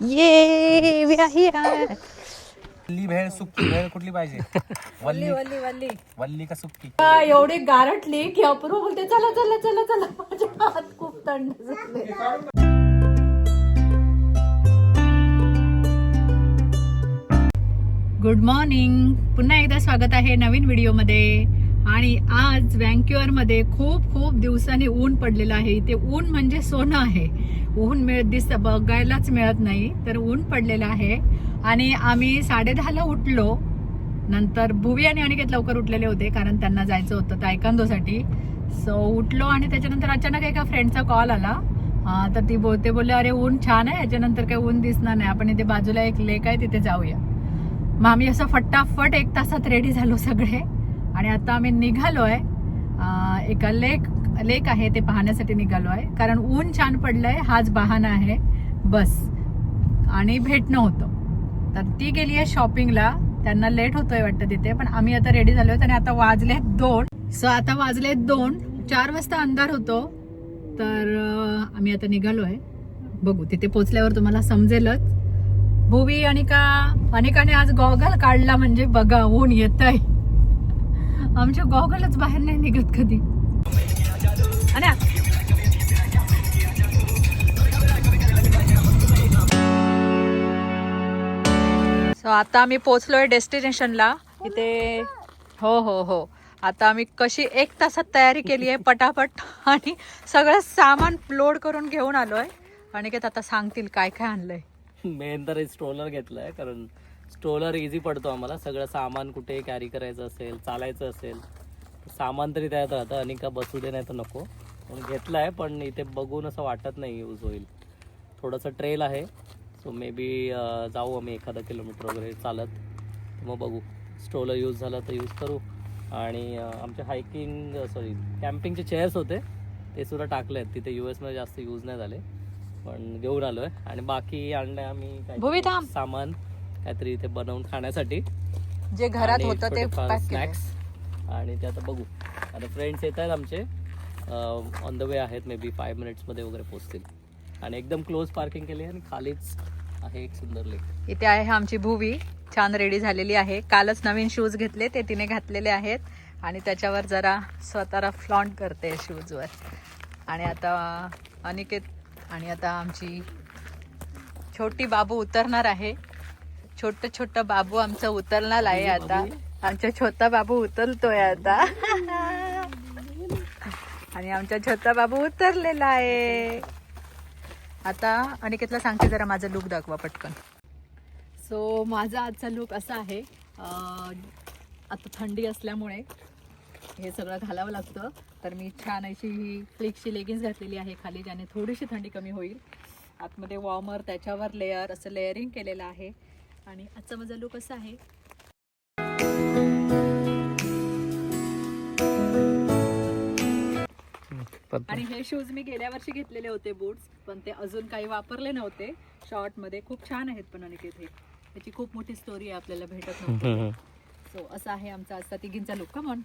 ये व्याहिया वल्ली भेळ सुक्की भेळ कुठली पाहिजे? वल्ली वल्ली. वल्ली वल्ली. का सुक्की? एवढी गारटली की अपूर्व बोलते चला चला चला चला. माझे हात खूप थंड झाले. गुड मॉर्निंग पुन्हा एकदा स्वागत आहे नवीन व्हिडिओमध्ये आणि आज मध्ये खूप खूप दिवसांनी ऊन पडलेलं आहे. इथे ऊन म्हणजे सोनं आहे. ऊन मिळत दिसत बघायलाच मिळत नाही तर ऊन पडलेलं आहे. आणि आम्ही साडेदहाला उठलो. नंतर भुवी आणि अनिकेत लवकर उठलेले होते कारण त्यांना जायचं होतं तायकांदोसाठी. सो उठलो आणि त्याच्यानंतर अचानक एका फ्रेंडचा कॉल आला. तर ती बोलते बोलले अरे ऊन छान आहे. याच्यानंतर काही ऊन दिसणार नाही. आपण इथे बाजूला एक लेक आहे तिथे जाऊया. मग आम्ही असं फटाफट एक तासात रेडी झालो सगळे. आणि आता आम्ही निघालो आहे एका लेक लेक आहे ते पाहण्यासाठी निघालो आहे कारण ऊन छान पडलंय हाच बहाना आहे बस. आणि भेटणं होतं. तर ती गेली आहे शॉपिंगला त्यांना लेट होतोय वाटतं तिथे पण आम्ही आता रेडी झालो आणि आता वाजले दोन. सो आता वाजले दोन. चार वाजता अंधार होतो तर आम्ही आता निघालो आहे बघू तिथे पोचल्यावर तुम्हाला समजेलच. भुवी आणि का अनेकाने आज गॉगल काढला म्हणजे बघा ऊन येत आहे आमच्या गॉगलच बाहेर नाही निघत कधी. सो आता आम्ही पोचलोय डेस्टिनेशनला. इथे हो हो हो. आता आम्ही कशी एक तासात तयारी केली आहे पटापट. आणि सगळं सामान लोड करून घेऊन आलोय. आणि आता सांगतील काय काय आणलंय. मेन तर स्ट्रोलर घेतलाय कारण स्ट्रोलर इझी पडतो आम्हाला. सगळं सामान कुठे कॅरी करायचं असेल चालायचं असेल सामान तरी त्यात राहतं. आणि का बसू दे नाही तर नको. म्हणून घेतलाय पण इथे बघून असं वाटत नाही यूज होईल. थोडंसं ट्रेल आहे. सो मे बी जाऊ आम्ही एखादा किलोमीटर वगैरे चालत. मग बघू. स्ट्रोलर यूज झाला तर यूज करू. आणि आमचे हायकिंग सॉरी कॅम्पिंगचे चेअर्स होते. ते सुद्धा टाकले आहेत तिथे यू एसमध्ये जास्त यूज नाही झाले. पण घेऊन आलोय. आणि बाकी आणलंय आम्ही. सामान काहीतरी इथे बनवून खाण्यासाठी. जे घरात होतं ते. स्नॅक्स आणि ते आता बघू. आता फ्रेंड्स येत आहेत आमचे. ऑन द वे आहेत मे बी फाय मिनिट्समध्ये वगैरे पोचतील. आणि एकदम क्लोज पार्किंग केली आणि खालीच आहे एक सुंदर लेक इथे आहे आमची भुवी. छान रेडी झालेली आहे. कालच नवीन शूज घेतले ते तिने घातलेले आहेत. आणि त्याच्यावर जरा स्वतःला फ्लॉन्ट करते शूजवर आणि आता अनिकेत आणि आता आमची छोटी बाबू उतरणार आहे. छोट छोट बाबू आमचं उतरणार आहे आता. आमचा छोटा बाबू उतरतोय आता. आणि आमचा छोटा बाबू उतरलेला आहे. आता अनिकेतला सांगते जरा माझा लुक दाखवा पटकन. सो माझा आजचा लुक असा आहे. आता थंडी असल्यामुळे हे सगळं घालावं लागतं. तर मी छान अशी ही फ्लिक्सची लेगिन्स घातलेली आहे खाली ज्याने थोडीशी थंडी कमी होईल. आतमध्ये वॉर्मर त्याच्यावर लेअर असं लेअरिंग केलेलं आहे. आणि आजचा माझा लुक असा आहे आणि हे शूज मी गेल्या वर्षी घेतलेले होते बूट्स पण ते अजून काही वापरले नव्हते. शॉर्टमध्ये खूप छान आहेत पण अनिकेत हे. त्याची खूप मोठी स्टोरी आहे आपल्याला भेटत नव्हती. सो असा आहे आमचा आजचा तिघींचा लुक कमॉन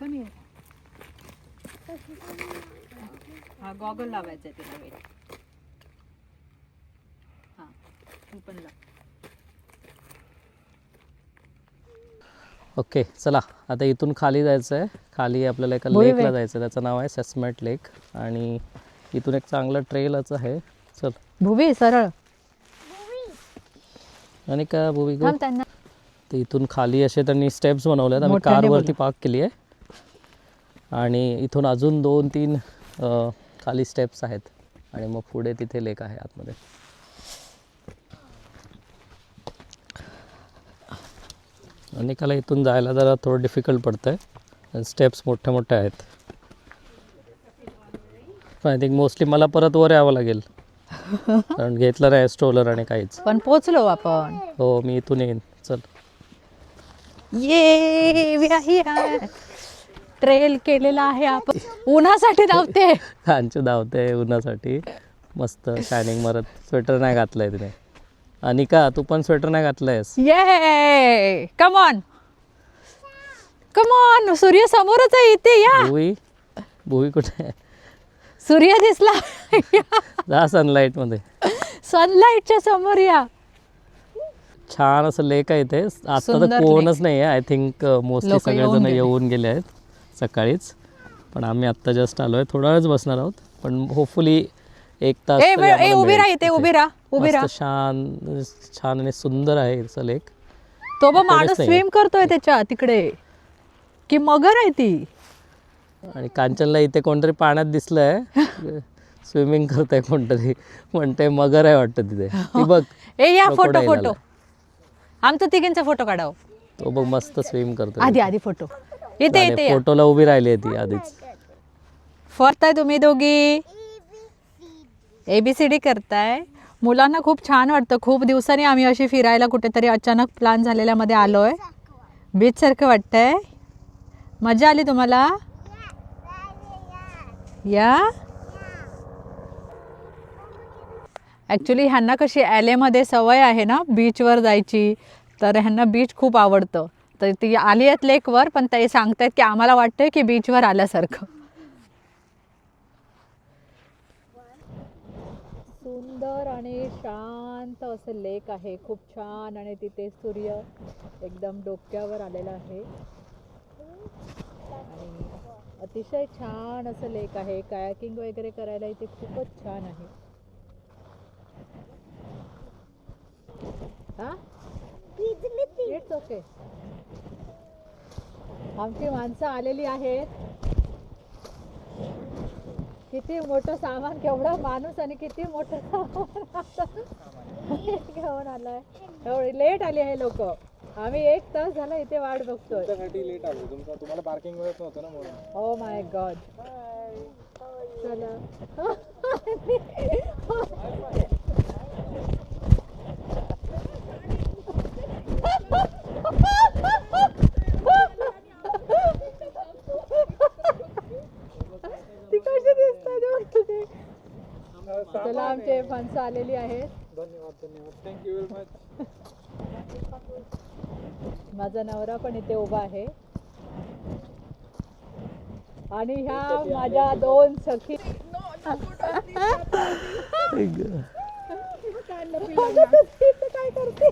कमी आहे हा गॉगल लावायचा आहे तिला. वेट हा ओके चला. आता इथून खाली जायचं आहे खाली आपल्याला एका लेकला. जायचं आहे त्याचं नाव आहे सेसमेट लेक आणि इथून एक चांगलं ट्रेलच आहे. चल. भुवी सरळ. आणि का त्यांना. तर इथून खाली असे त्यांनी स्टेप्स बनवले आहेत आम्ही कारवरती. पार्क केली आहे. आणि इथून अजून दोन तीन खाली स्टेप्स आहेत. आणि मग पुढे तिथे लेक आहे आतमध्ये. अनेकाला इथून जायला जरा थोडं डिफिकल्ट पडतं आहे स्टेप्स मोठ्या मोठ्या आहेत. पण आय थिंक मोस्टली मला परत वर यावं लागेल. कारण घेतलं नाही स्ट्रोलर आणि काहीच. पण पोचलो आपण. हो मी इथून येईन. चल. ये ट्रेल केलेला आहे आपण. उन्हासाठी धावते. कांचे धावते उन्हासाठी. मस्त शायनिंग मारत. स्वेटर नाही घातलंय तिने. अनिका तू पण स्वेटर नाही घातलंयस. ये कमॉन कमॉन सूर्य समोरच आहे इथे या. भुई? भुई कुठे? आहे? सूर्य दिसला. जा सनलाईटमध्ये. सनलाईटच्या समोर या. छान असं लेक आहे इथे. आता सुंदर तर कोणच नाही आहे आय थिंक मोस्टली लोकं येऊन सगळेजण गेले. येऊन गेले आहेत सकाळीच. पण आम्ही आत्ता जस्ट आलो आहे थोडा वेळच बसणार आहोत. पण होपफुली एक तास ए ए उभी राहा इथे. उभी राहा उभी राहा. मस्त छान छान आणि सुंदर आहे इथचं लेक तो बघ माणूस नाहीये. स्विम करतोय त्याच्या तिकडे. की मगर आहे ती. आणि कांचनला इथे कोणतरी पाण्यात दिसलंय. स्विमिंग करतंय कोणतरी. म्हणते मगर आहे वाटतं तिथे. ती बघ ए या फोटो Crocodile फोटो. आमचा तिघींचा फोटो काढाव. तो बघ मस्त स्विम करतोय. आधी आधी फोटो. इथे इथे या. फोटोला उभी राहिली आहे ती आधीच. करताय तुम्ही दोघी. ए बी सी डी करताय. मुलांना खूप छान वाटतं. खूप दिवसांनी आम्ही अशी फिरायला कुठेतरी अचानक प्लॅन झालेल्यामध्ये आलो आहे बीचसारखं वाटतं वाटतंय. मजा आली तुम्हाला? या? ॲक्च्युली ह्यांना कशी ॲलेमध्ये सवय आहे ना बीचवर जायची तर ह्यांना बीच खूप आवडतं. तर ती आली आहेत लेकवर पण ते सांगतायत की आम्हाला वाटतंय की बीचवर आल्यासारखं. सुंदर आणि शांत असं लेक आहे. खूप छान आणि तिथे सूर्य एकदम डोक्यावर आलेला आहे. आणि अतिशय छान असं लेक आहे. कायाकिंग वगैरे करायला इथे खूपच छान आहे. इट्स ओके आमची माणसं आलेली आहेत. किती मोठं सामान केवढा माणूस आणि किती मोठं सामान घेऊन आलाय. एवढी लेट आली आहे लोक. आम्ही एक तास झाला इथे वाट बघतोय. लेट आलो. तुमचा तुम्हाला पार्किंग मिळत नव्हतं ना म्हणून. ओ माय गॉड चला ती कशी दिसतात आमचे फणसं आलेली आहेत. धन्यवाद धन्यवाद. थँक्यू व्हेरी मच माझा नवरा पण इथे उभा आहे. आणि ह्या माझ्या दोन सखी काय करते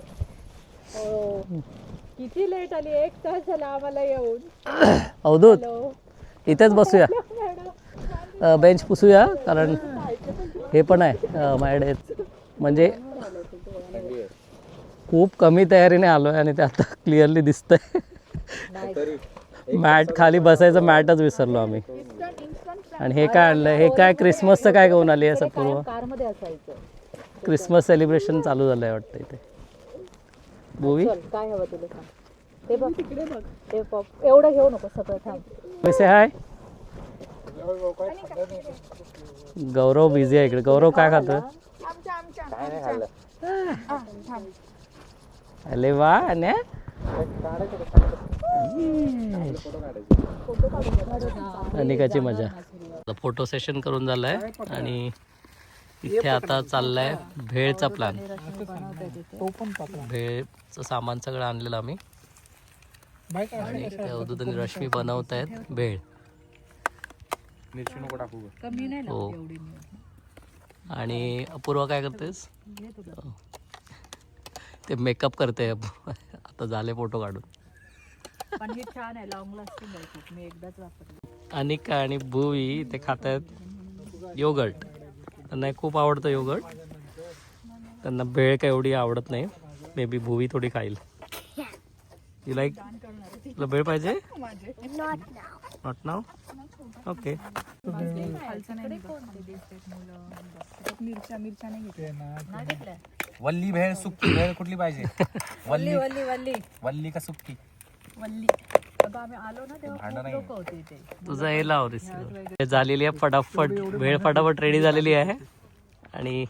हो. किती लेट आली? एक तास झाला आम्हाला येऊन. अवधूत इथेच बसूया. बेंच पुसूया कारण हे पण आहे माझ्याकडे म्हणजे खूप कमी तयारीने आलो आहे आणि ते आता क्लिअरली दिसतंय. मॅट खाली बसायचं मॅटच विसरलो आम्ही. आणि हे काय आणलं हे काय क्रिसमसचं काय घेऊन आली आहे पूर्व? कारमध्ये असायचं क्रिसमस सेलिब्रेशन चालू झालं आहे वाटतं इथे. मूवी चल काय हवं तुला सांग. ते बघ तिकडे बघ ते पॉप एवढं घेऊ नको सगळं थांब. कसे हाय? गौरव बिझी आहे इकडे. गौरव काय खातोय अरे वा आणि अनिकाची मजा. फोटो सेशन करून झालाय आणि इथे आता चाललाय भेळचा प्लॅन भेळचं सामान सगळं आणलेलं आम्ही. आणि अवधूत आणि रश्मी बनवत आहेत भेळ. मिरची नको टाकू गं. कमी नाही हो. आणि अपूर्वा काय करतेस? ते मेकअप करते. आता झाले फोटो काढून. पण हे छान आहे. लॉंग लास्टिंग आहे खूप. मी एकदाच वापरली अनिका आणि भुवी ते खात आहेत योगर्ट. त्यांना हे खूप आवडतं योगर्ट. त्यांना भेळ काय एवढी आवडत नाही. मे बी भुवी थोडी खाईल. यू लाईक तुला भेळ पाहिजे? नॉट नाव ओके वल्ली भेळ सुक्की भेळ कुठली पाहिजे? वल्ली वल्ली. वल्ली वल्ली. का सुक्की? वल्ली. तुझा हे लाव रिसिव्ह झालेली आहे फटाफट. भेळ फटाफट रेडी झालेली आहे. आणि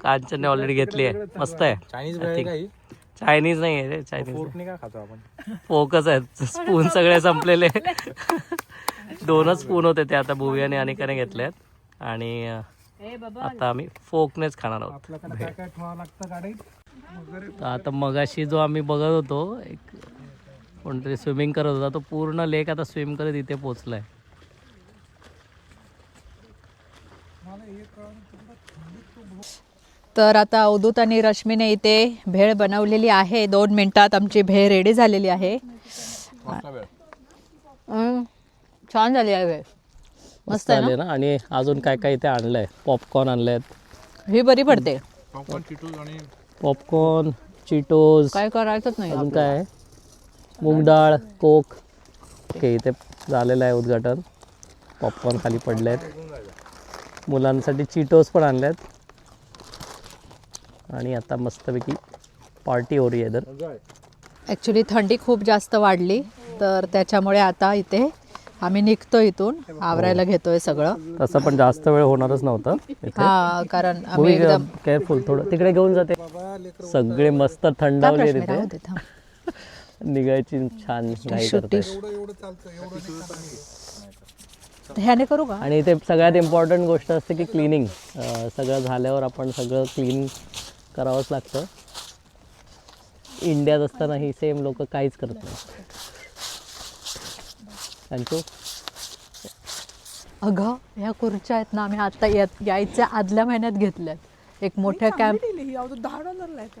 कांचनने ऑलरेडी घेतली आहे. मस्त आहे. चायनीज चायनीज नाही आहे रे चायनीज फोर्कने का खातो आपण? फोकच आहेत. स्पून सगळे संपलेले. दोनच स्पून होते ते आता भुवी आणि अनिकाने घेतलेत. आणि अं, ए बाबा आता आम्ही फोकनेच खाणार आहोत. आपल्याकडे काय काय ठेवावं लागतं गाडीत तर आता मगाशी जो आम्ही बघत होतो एक कोणतरी स्विमिंग करत होता तो पूर्ण लेक आता स्विम करत इथे पोचलाय तर आता अवधूत आणि रश्मीने इथे भेळ बनवलेली आहे. दोन मिनिटात आमची भेळ रेडी झालेली आहे. छान झाली आहे भेळ. मस्त आहे ना? आणि अजून काय काय इथे आणलंय? पॉपकॉर्न आणलेत. ना ही बरी पडते. पॉपकॉर्न चिटोज काय करायचंच नाही अजून काय? आहे मूग डाळ कोक. ओके इथे झालेलं आहे उद्घाटन. पॉपकॉर्न खाली पडले आहेत मुलांसाठी चिटोज पण आणले आहेत आणि आता मस्तपैकी पार्टी हो रही है इधर. ॲक्च्युली थंडी खूप जास्त वाढली तर त्याच्यामुळे आता इथे आम्ही निघतो इथून आवरायला घेतोय सगळं. तसं पण जास्त वेळ होणारच नव्हतं हा कारण आम्ही एकदम केअरफुल थोडं. तिकडे घेऊन जाते. सगळे मस्त थंडावले थांब. निघायची छान ह्याने करू का? आणि इथे सगळ्यात इम्पॉर्टंट गोष्ट असते की क्लिनिंग सगळं झाल्यावर आपण सगळं क्लीन करावंच लागतं. इंडियात असताना ही सेम लोक काहीच करत नाही थँक्यू अगं ह्या खुर्च्या आहेत ना आम्ही आता येत- यायच्या आदल्या महिन्यात घेतल्यात. एक मोठ्या कॅम्प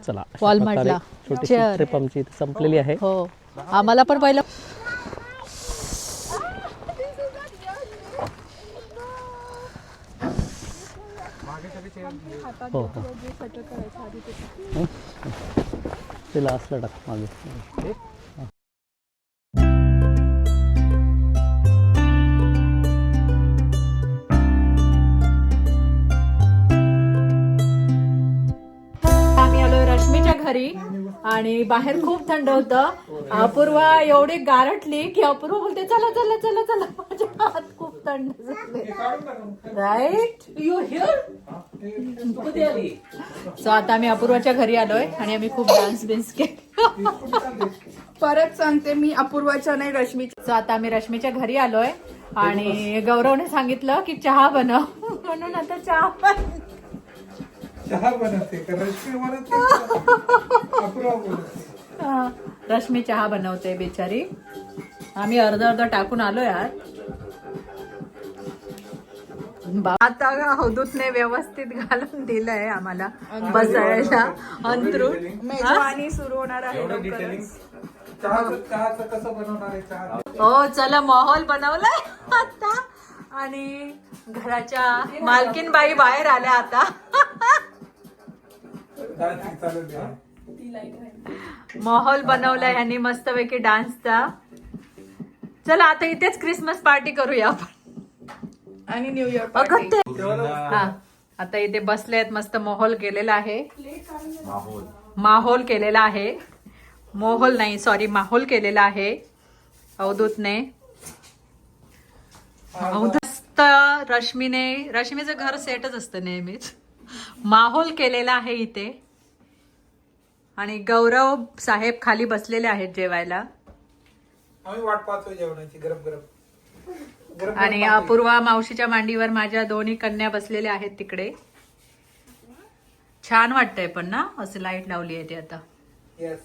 चला अशा Walmartला. प्रकारे छोटीशी Chair. ट्रिप आमची इथे संपलेली आहे. हो. आम्हाला पण पहिलं हो हो. हं? ते लास्टला टाक मागे. आम्ही आलोय रश्मीच्या घरी आणि बाहेर खूप थंड होतं. अपूर्वा एवढी गारटली की अपूर्वा बोलते चला चला चला चला. थंड झाले राईट यू हिअर सो आता आम्ही अपूर्वाच्या घरी आलोय आणि आम्ही खूप डान्स बिन्स केला. परत सांगते मी अपूर्वाच्या नाही रश्मीच्या. सो आता आम्ही रश्मीच्या घरी आलोय आणि गौरवने सांगितलं की चहा बनव. म्हणून आता चहा बन चहा बनवते रश्मी बनवते अपूर्वा बोलते हा, रश्मी चहा बनवते बिचारी. आम्ही अर्ध अर्ध टाकून आलोय आज. बा- आता हौदूतने व्यवस्थित घालून दिलंय आम्हाला बसायला अंतरून मेजवानी सुरू होणार आहे लवकरच. हो चला माहोल बनवलाय आता. आणि घराच्या मालकीन बाई बाहेर आल्या आता. माहोल बनवलाय ह्यांनी मस्तपैकी डान्सचा चला आता इथेच क्रिसमस पार्टी करूया आपण. आणि न्यू इयर अगं पार्टी ते हा आता इथे बसले आहेत मस्त माहोल केलेला आहे. माहोल. केलेला आहे. मोहोल नाही सॉरी माहोल केलेला आहे. अवधूतने. अवधूत मस्त रश्मीने रश्मीचं घर सेटच असतं नेहमीच. माहोल केलेला आहे इथे. आणि गौरव साहेब खाली बसलेले आहेत जेवायला. आम्ही वाट पाहतोय जेवणाची गरम गरम आणि अपूर्वा मावशीच्या मांडीवर माझ्या दोन्ही कन्या बसलेल्या आहेत तिकडे. छान वाटतंय पण ना? असं लाइट लावली आहे ते आता. Yes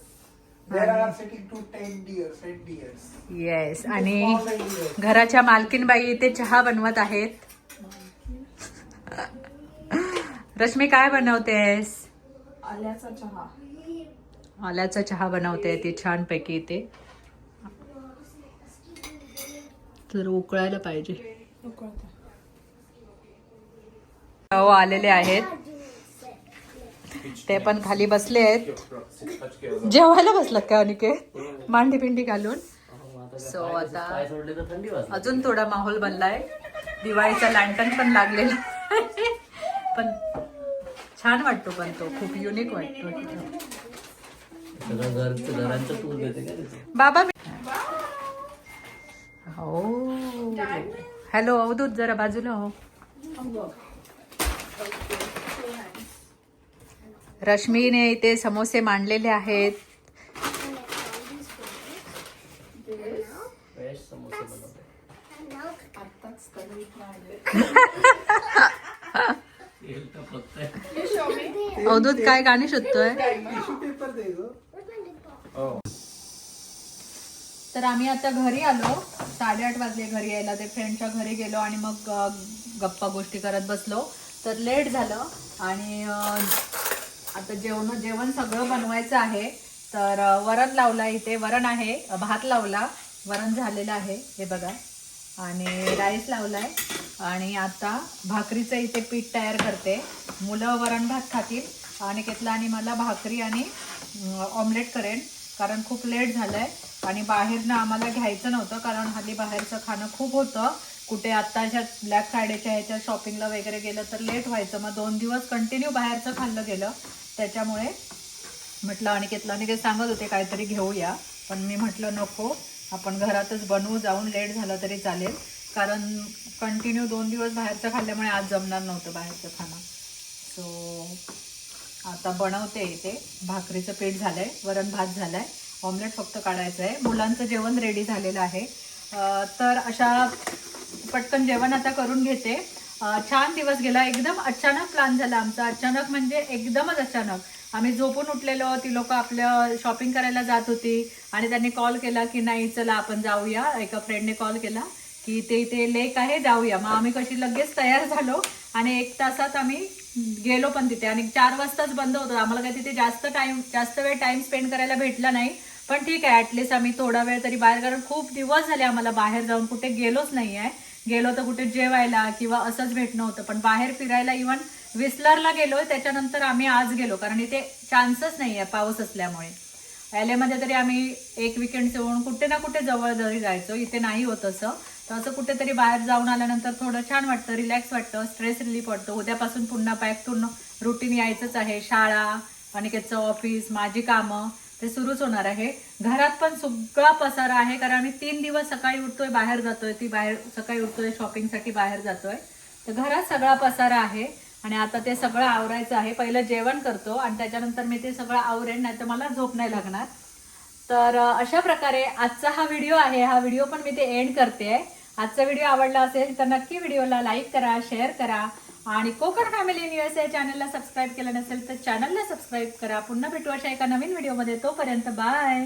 there are sitting two ten dears eight dears yes आणि घराच्या मालकीनबाई इथे चहा बनवत आहेत. रश्मी काय बनवतेस? आल्याचा चहा. आल्याचा चहा बनवते ती छान पैकी इथे. तर उकळायला पाहिजे. हो आलेले आहेत. ते पण खाली बसले आहेत. जेवायला बसलात का अनिकेत? मांडी पिंडी घालून? सो आता अजून थोडा माहोल बनलाय. दिवाळीचा लँटन पण लागलेला. पण छान वाटतो पण तो. खूप युनिक वाटतो. सगळं घर घरांचं टूर देते का? तिथे बाबा मी- हो हॅलो अवधूत जरा बाजूला हो रश्मीने इथे समोसे मांडलेले आहेत. अवधूत काय गाणी शोधतोय पेपर दे गं. तर आम्ही आता घरी आलो साडेआठ वाजले घरी यायला ते फ्रेंडच्या घरी गेलो आणि मग गप्पा गोष्टी करत बसलो. तर लेट झालं आणि आता जेवण जेवण सगळं बनवायचं आहे. तर वरण लावला इथे वरण आहे भात लावला वरण झालेलं आहे हे बघा. आणि राईस लावलाय आणि आता भाकरीचं इथे पीठ तयार करते. मुलं वरण भात खातील आणि घेतला आणि मला भाकरी आणि ऑमलेट करेन. कारण खूप लेट झालंय आणि बाहेरनं आम्हाला घ्यायचं नव्हतं कारण हल्ली बाहेरचं खाणं खूप होतं. कुठे आत्ताच्या ब्लॅक फ्रायडेच्या ह्याच्या शॉपिंगला वगैरे गेलं तर लेट व्हायचं. मग दोन दिवस कंटिन्यू बाहेरचं खाल्लं गेलं. त्याच्यामुळे म्हटलं अनिकेतला अनिकेत सांगत होते काहीतरी घेऊया. पण मी म्हटलं नको आपण घरातच बनवू जाऊन लेट झालं तरी चालेल. कारण कंटिन्यू दोन दिवस बाहेरचं खाल्ल्यामुळे आज जमणार नव्हतं बाहेरचं खाणं. सो आता बनवते इथे. भाकरीचं पीठ झालंय वरण भात झालाय. ऑमलेट फक्त काढायचं आहे मुलांचं जेवण रेडी झालेलं आहे. तर अशा पटकन जेवण आता करून घेते. छान दिवस गेला. एकदम अचानक प्लॅन झाला आमचा. अचानक म्हणजे एकदमच अचानक. आम्ही झोपून उठलेलो. ती लोक आपलं शॉपिंग करायला जात होती. आणि त्यांनी कॉल केला की नाही चला आपण जाऊया. एका फ्रेंडने कॉल केला की ते इथे लेक आहे जाऊया. मग आम्ही कशी लगेच तयार झालो. आणि एक तासात आम्ही गेलो पण तिथे. आणि चार वाजताच बंद होतं. आम्हाला काय तिथे जास्त टाइम जास्त वेळ टाइम स्पेंड करायला भेटला नाही. पण ठीक आहे ऍटलिस्ट आम्ही थोडा वेळ तरी बाहेर. कारण खूप दिवस झाले आम्हाला बाहेर जाऊन. कुठे गेलोच नाही आहे गेलो तर कुठे जेवायला किंवा असंच भेटणं होतं. पण बाहेर फिरायला इव्हन विस्लरला गेलोय. त्याच्यानंतर आम्ही आज गेलो. कारण इथे चान्सच नाही आहे पाऊस असल्यामुळे. LA मध्ये तरी आम्ही एक विकेंड येऊन कुठे ना कुठे जवळ जरी जायचो. इथे नाही होत असं. तर असं कुठेतरी बाहेर जाऊन आल्यानंतर थोडं छान वाटतं रिलॅक्स वाटतं स्ट्रेस रिलीफ वाटतं. उद्यापासून पुन्हा बॅक टू रुटीन यायचंच आहे. शाळा अनिकेतचं ऑफिस माझी कामं ते सुरूच होणार आहे. घरात पण सगळा पसारा आहे कारण आम्ही तीन दिवस सकाळी उठतोय बाहेर जातोय. ती बाहेर सकाळी उठतोय शॉपिंगसाठी बाहेर जातोय. तर घरात सगळा पसारा आहे आणि आता ते सगळं आवरायचं आहे. पहिलं जेवण करतो आणि त्याच्यानंतर मी ते सगळं आवरेन नाही तर मला झोप नाही लागणार. तर अशा प्रकारे आजचा हा व्हिडिओ आहे. हा व्हिडिओ पण मी ते एंड करते. आजचा व्हिडिओ आवडला असेल तर नक्की व्हिडिओला लाईक करा शेअर करा आणि कोकण फॅमिली न्यूज या चॅनलला सबस्क्राईब केलं नसेल तर चॅनलला सबस्क्राईब करा. पुन्हा भेटू अशा एका नवीन व्हिडिओमध्ये. तोपर्यंत बाय.